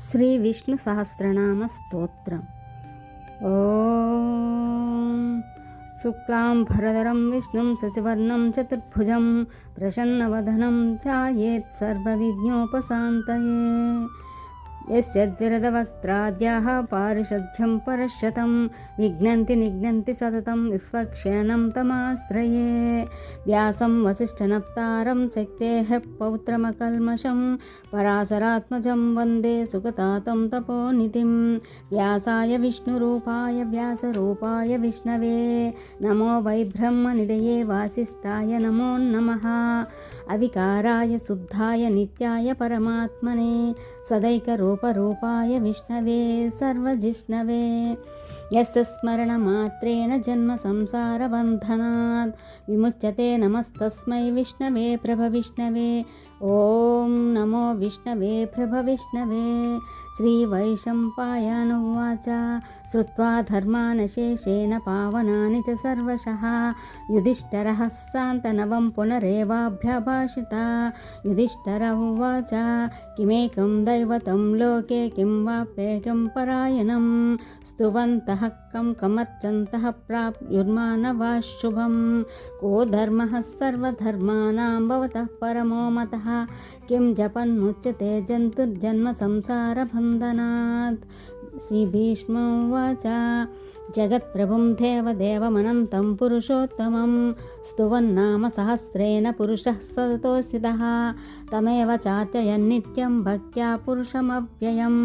శ్రీ విష్ణు సహస్రనామ స్తోత్రం ఓం శుక్లాం భరధరం విష్ణుం శశివర్ణం చతుర్భుజం ప్రసన్నవదనం ధ్యాయేత్ సర్వవిజ్ఞోపశాంతయే యస్యద్విరదవక్త్రాద్యాः పారిషద్ధ్యం పరశతం విఘ్నంతి నిఘ్నంతి సతతం విశ్వక్షేణం తమాశ్రయే వ్యాసం వసిష్ఠనప్తారం శక్తేః పౌత్రమకల్మషం పరాశరాత్మజం వందే సుగతాతం తపోనిధిం వ్యాసాయ విష్ణురూపాయ వ్యాసరూపాయ విష్ణవే నమో వై బ్రహ్మనిదయే వాసిష్ఠాయ నమో నమః అవికారాయ శుద్ధాయ నిత్యాయ పరమాత్మనే సదైకరూ रूपरूपाय विष्णवे सर्वजिष्णवे। यस्य स्मरणमात्रेण जन्मसंसारबन्धनात् विमुच्यते नमस्तस्मै विष्णवे प्रभविष्णवे ॐ नमो विष्णवे प्रभविष्णवे श्रीवैशम्पायानुवाच। श्रुत्वा धर्मानशेषेण पावनानि च सर्वशः। युधिष्ठरः सान्तनवं पुनरेवाभ्यभाषिता। युधिष्ठर उवाच, किमेकं दैवतं लोके किं वाप्येकं परायणं? स्तुवन्तः कं कमर्चन्तः प्राप्युर्मानवाः शुभं। को धर्मः सर्वधर्माणां भवतः परमो मतः? किं जपन्मुच्यते जन्तुर्जन्म संसारबन्धनात्? श्रीभीष्मोवाच जगत्प्रभुं देवदेवमनन्तं पुरुषोत्तमं स्तुवन्नाम सहस्रेण पुरुषः सतोऽसितः तमेव चार्चयन्नित्यं भक्त्या पुरुषमव्ययं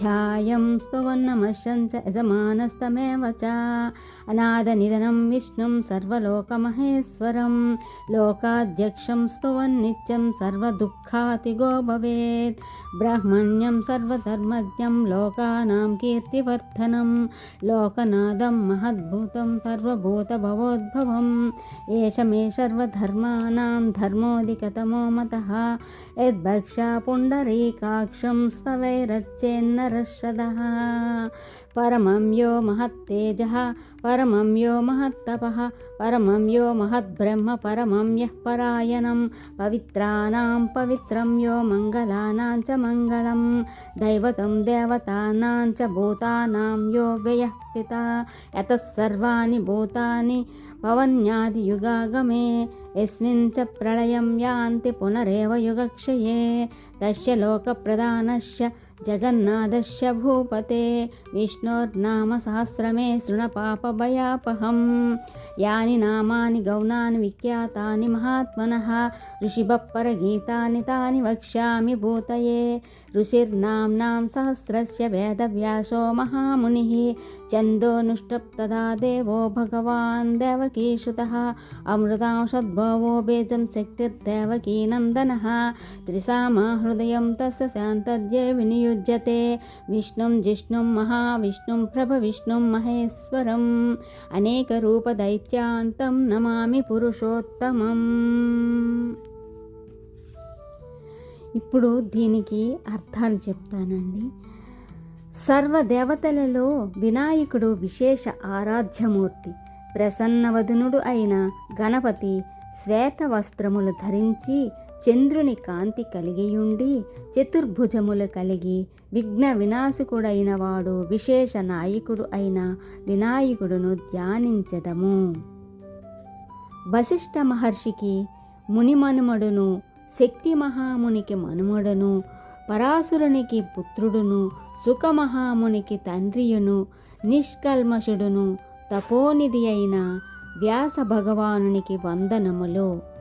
ध्यायं स्तुवन्नमश्यं च यजमानस्तमेव च अनादनिधनं विष्णुं सर्वलोकमहेश्वरं लोकाध्यक्षं स्तुवन्नित्यं सर्वदुःखातिगो भवेत् ब्राह्मण्यं सर्वधर्मज्ञं लोकानां कीर्तिवर्धनं लोकनादं महद्भूतं सर्वभूतभवोद्भवम् एष मे सर्वधर्माणां धर्मोऽधिकतमो मतः यद्भक्षा पुण्डरीकाक्षं स्तवैरच्चेन्नरशदः परमं यो महत्तेजः परमं यो महत्तपः परमं यो महद्ब्रह्म परमं यः परायणं पवित्राणां पवित्रं यो मङ्गलानां च मङ्गलं दैवतं देवतानां च भूतानां यो व्ययः पिता यतः सर्वाणि भूतानि पवन्यादियुगागमे यस्मिन् च प्रलयं यान्ति पुनरेव युगक्षये तस्य लोकप्रधानस्य जगन्नाथस्य भूपते विष्णोर्नाम सहस्रमे शृणपापभयापहं यानि नामानि गौणानि विख्यातानि महात्मनः ऋषिभपरगीतानि तानि वक्ष्यामि भूतये। ऋषिर्नाम्नां सहस्रस्य वेदव्यासो महामुनिः चन्दोनुष्टप्तदा देवो भगवान् देवकीसुतः, अमृतांशद्भवो बीजं शक्तिर्देवकीनन्दनः। त्रिसामा तस्य शान्तद्ये ప్రత్యుజ్యతే విష్ణుం జిష్ణుం మహావిష్ణుం ప్రభవిష్ణుం మహేశ్వరం అనేక రూప దైత్యాంతం నమామి పురుషోత్తమం ఇప్పుడు దీనికి అర్థాలు చెప్తానండి. సర్వ దేవతలలో వినాయకుడు విశేష ఆరాధ్యమూర్తి ప్రసన్నవదనుడు అయిన గణపతి శ్వేత వస్త్రములు ధరించి చంద్రుని కాంతి కలిగియుండి చతుర్భుజములు కలిగి విఘ్న వినాశకుడైన వాడు విశేష నాయకుడు అయిన వినాయకుడును ధ్యానించదము. వశిష్ఠ మహర్షికి మునిమనుమడును శక్తి మహామునికి మనుమడును పరాశురునికి పుత్రుడును సుఖమహామునికి తండ్రియును నిష్కల్మషుడును తపోనిధి అయిన వ్యాస భగవానునికి వందనములు.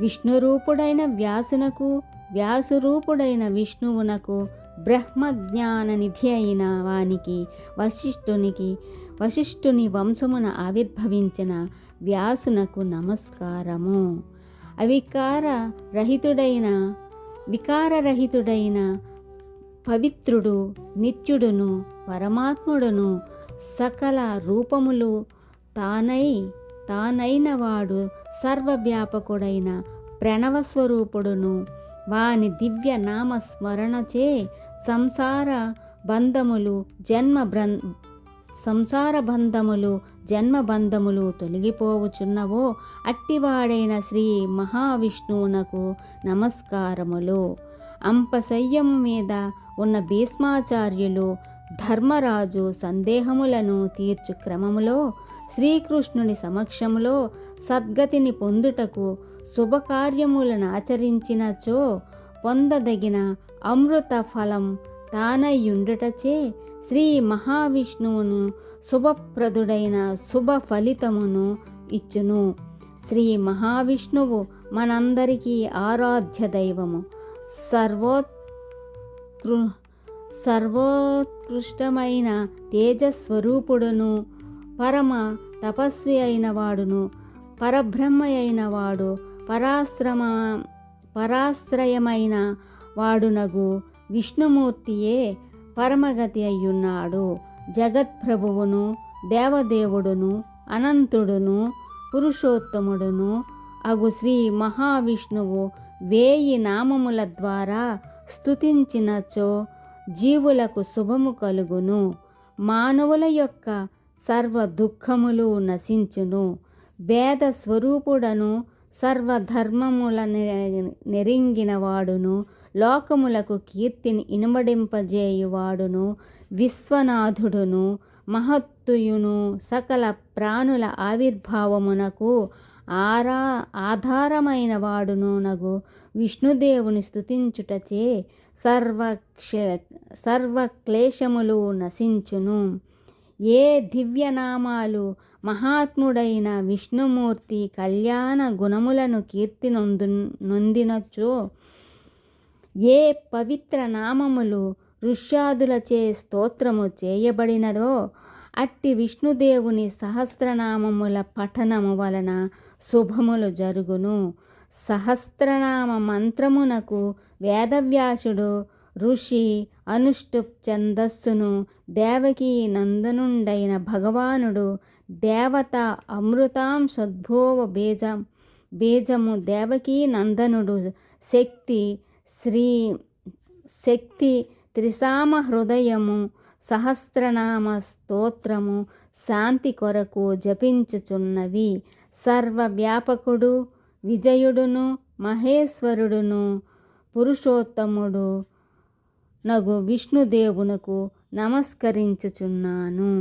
విష్ణురూపుడైన వ్యాసునకు వ్యాసురూపుడైన విష్ణువునకు బ్రహ్మజ్ఞాన నిధి అయిన వానికి వశిష్ఠునికి వశిష్ఠుని వంశమున ఆవిర్భవించిన వ్యాసునకు నమస్కారము. అవికార రహితుడైన వికారరహితుడైన పవిత్రుడు నిత్యుడును పరమాత్ముడును సకల రూపములు తానై తానైనవాడు సర్వవ్యాపకుడైన ప్రణవస్వరూపుడును. వాని దివ్య నామ స్మరణచే సంసార బంధములు జన్మ బ్రం సంసార బంధములు జన్మ బంధములు తొలగిపోవుచున్నవో అట్టివాడైన శ్రీ మహావిష్ణువునకు నమస్కారములు. అంపశయ్యం మీద ఉన్న భీష్మాచార్యులు ధర్మరాజు సందేహములను తీర్చు క్రమములో శ్రీకృష్ణుని సమక్షంలో సద్గతిని పొందుటకు శుభకార్యములను ఆచరించినచో పొందదగిన అమృత ఫలం తానయ్యుండుటచే శ్రీ మహావిష్ణువును శుభప్రదుడైన శుభ ఫలితమును ఇచ్చును. శ్రీ మహావిష్ణువు మనందరికీ ఆరాధ్య దైవము. సర్వోత్కృ సర్వోత్కృష్టమైన తేజస్వరూపుడును పరమ తపస్వి అయిన వాడును పరబ్రహ్మ అయిన వాడు పరాశ్రమ పరాశ్రయమైన వాడునగు విష్ణుమూర్తియే పరమగతి అయ్యున్నాడు. జగత్ప్రభువును దేవదేవుడును అనంతుడును పురుషోత్తముడును అగు శ్రీ మహావిష్ణువు వేయి నామముల ద్వారా స్తుతించినచో జీవులకు శుభము కలుగును. మానవుల యొక్క సర్వ దుఃఖములు నశించును. వేద స్వరూపుడను సర్వధర్మముల నెరింగిన వాడును లోకములకు కీర్తిని ఇనుమడింపజేయువాడును విశ్వనాథుడును మహత్తుయును సకల ప్రాణుల ఆవిర్భావమునకు ఆరా ఆధారమైన వాడును నగు విష్ణుదేవుని స్థుతించుటచే సర్వక్ష సర్వక్లేశములు నశించును ఏ దివ్యనామాలు మహాత్ముడైన విష్ణుమూర్తి కళ్యాణ గుణములను కీర్తి నొందు నొందినచో ఏ పవిత్ర నామములు ఋష్యాదులచే స్తోత్రము చేయబడినదో అట్టి విష్ణుదేవుని సహస్రనామముల పఠనము వలన శుభములు జరుగును. సహస్రనామ మంత్రమునకు వేదవ్యాసుడు ఋషి అనుష్టుప్ ఛందస్సును దేవకీ నందనుండైన భగవానుడు దేవత అమృతాం సద్భోవ బీజం బీజము దేవకీ నందనుడు శక్తి శ్రీ శక్తి త్రిసామ హృదయము సహస్రనామ స్తోత్రము శాంతి కొరకు జపించుచున్నవి. సర్వవ్యాపకుడు విజయుడును మహేశ్వరుడును పురుషోత్తముడు నగు విష్ణుదేవునకు నమస్కరించుచున్నాను.